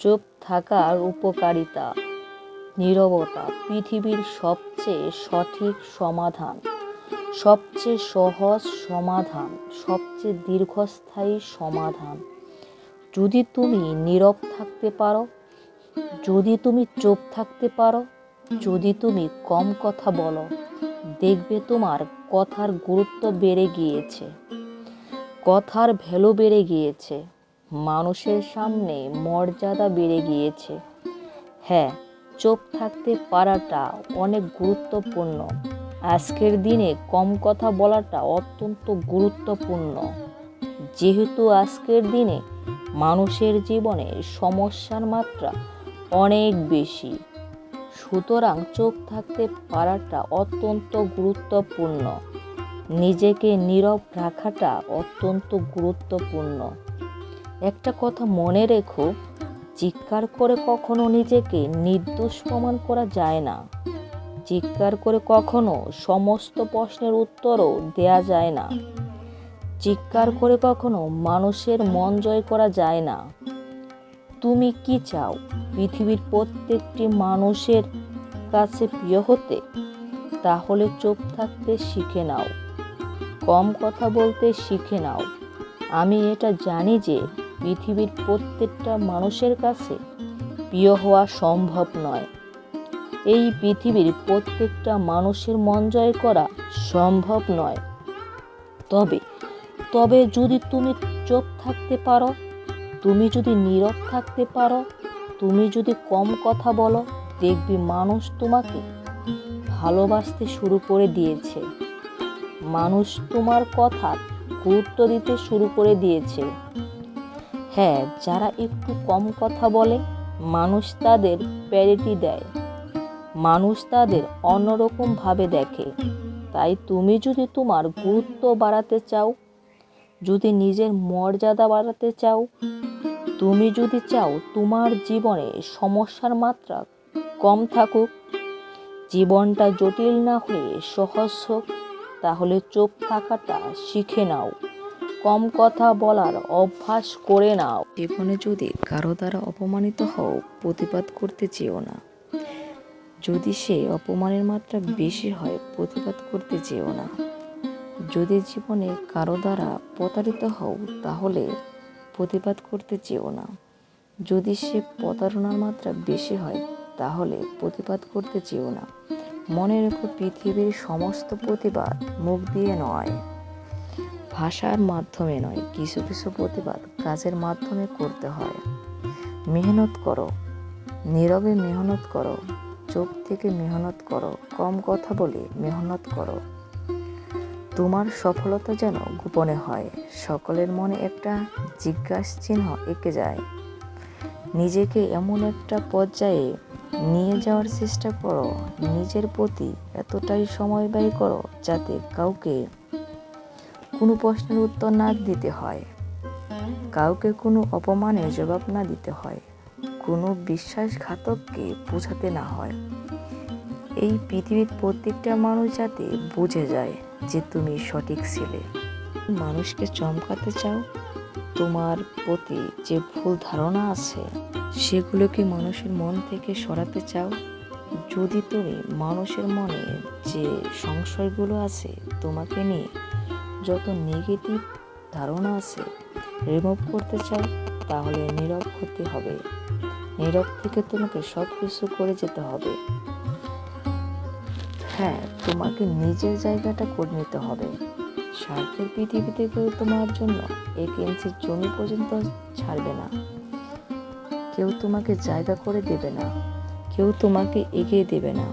চুপ থাকার উপকারিতা, নীরবতা পৃথিবীর সবচেয়ে সঠিক সমাধান, সবচেয়ে সহজ সমাধান, সবচেয়ে দীর্ঘস্থায়ী সমাধান। যদি তুমি নীরব থাকতে পারো, যদি তুমি চুপ থাকতে পারো, যদি তুমি কম কথা বলো, দেখবে তোমার কথার গুরুত্ব বেড়ে গিয়েছে, কথার ভ্যালু বেড়ে গিয়েছে। মানুষের সামনে মর্যাদা বেড়ে গিয়েছে। হ্যাঁ চুপ থাকতে পারাটা অনেক গুরুত্বপূর্ণ। আজকের দিনে কম কথা বলাটা অত্যন্ত গুরুত্বপূর্ণ। যেহেতু আজকের দিনে মানুষের জীবনে সমস্যার মাত্রা অনেক বেশি সুতরাং চোখ থাকতে পারাটা অত্যন্ত গুরুত্বপূর্ণ। নিজেকে নীরব রাখাটা অত্যন্ত গুরুত্বপূর্ণ। একটা কথা মনে রেখো, চিৎকার করে কখনো নিজেকে নির্দোষ প্রমাণ করা যায় না। চিৎকার করে কখনো সমস্ত প্রশ্নের উত্তরও দেয়া যায় না। চিৎকার করে কখনো মানুষের মন জয় করা যায় না। তুমি কি চাও পৃথিবীর প্রত্যেকটি মানুষের কাছে প্রিয় হতে? তাহলে চুপ থাকতে শিখে নাও। কম কথা বলতে শিখে নাও। আমি এটা জানি যে পৃথিবীর প্রত্যেকটা মানুষের কাছে প্রিয় হওয়া সম্ভব নয়। এই পৃথিবীর প্রত্যেকটা মানুষের মন জয় করা সম্ভব নয়। তবে তবে যদি তুমি চোখ থাকতে পারো, তুমি যদি নীরব থাকতে পারো, তুমি যদি কম কথা বলো, দেখবি মানুষ তোমাকে ভালোবাসতে শুরু করে দিয়েছে। মানুষ তোমার কথা গুরুত্ব দিতে শুরু করে দিয়েছে। হ্যাঁ যারা একটু কম কথা বলে, মানুষ তাদের প্যারিটি দেয়। মানুষ তাদের অন্যরকমভাবে দেখে। তাই তুমি যদি তোমার গুরুত্ব বাড়াতে চাও, যদি নিজের মর্যাদা বাড়াতে চাও, তুমি যদি চাও তোমার জীবনে সমস্যার মাত্রা কম থাকুক, জীবনটা জটিল না হয়ে সহজ হোক, তাহলে চোখ থাকাটা শিখে নাও। কম কথা বলার অভ্যাস করে নাও। জীবনে যদি কারও দ্বারা অপমানিত হও, প্রতিবাদ করতে চেও না। যদি সে অপমানের মাত্রা বেশি হয়, প্রতিবাদ করতে চেও না। যদি জীবনে কারও দ্বারা প্রতারিত হও, তাহলে প্রতিবাদ করতে চেও না। যদি সে প্রতারণার মাত্রা বেশি হয়, তাহলে প্রতিবাদ করতে চেও না। মনে রেখো পৃথিবীর সমস্ত প্রতিবাদ মুখ দিয়ে নয়। ভাষার মাধ্যমে নয়, কিছু কিছু প্রতিবাদ কাজের মাধ্যমে করতে হয়। মেহনত করো, নীরবে মেহনত করো, চোখ থেকে মেহনত করো, কম কথা বলে মেহনত করো। তোমার সফলতা যেন গোপনে হয়, সকলের মনে একটা জিজ্ঞাস চিহ্ন এঁকে যায়। নিজেকে এমন একটা পর্যায়ে নিয়ে যাওয়ার চেষ্টা করো, নিজের প্রতি এতটাই সময় ব্যয় করো যাতে কাউকে কোনো প্রশ্নের উত্তর না দিতে হয়। কাউকে কোনো অপমানের জবাব না দিতে হয়। কোনো বিশ্বাসঘাতককে বোঝাতে না হয়। এই পৃথিবীর প্রত্যেকটা মানুষ যাতে বুঝে যায় যে তুমি সঠিক ছিলে। মানুষকে চমকাতে চাও? তোমার প্রতি যে ভুল ধারণা আছে, সেগুলোকে মানুষের মন থেকে সরাতে চাও? যদি তুমি মানুষের মনে যে সংশয়গুলো আছে তোমাকে নিয়ে যত নেগেটিভ ধারণা আছে রিমুভ করতে চাও, তাহলে নীরব হতে হবে। নীরব থেকে তোমাকে সব কিছু করে যেতে হবে। হ্যাঁ তোমাকে নিজের জায়গাটা করে নিতে হবে। স্বার্থের পৃথিবীতে কেউ তোমার জন্য এক ইঞ্চি জমি পর্যন্ত ছাড়বে না। কেউ তোমাকে জায়গা করে দেবে না। কেউ তোমাকে এগিয়ে দেবে না।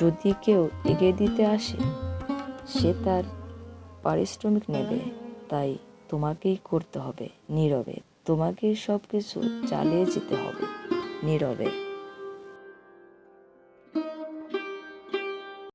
যদি কেউ এগিয়ে দিতে আসে, সে তার পারিশ্রমিক নেবে তাই তোমাকেই করতে হবে নীরবে। তোমাকেই সব কিছু চালিয়ে যেতে হবে নীরবে।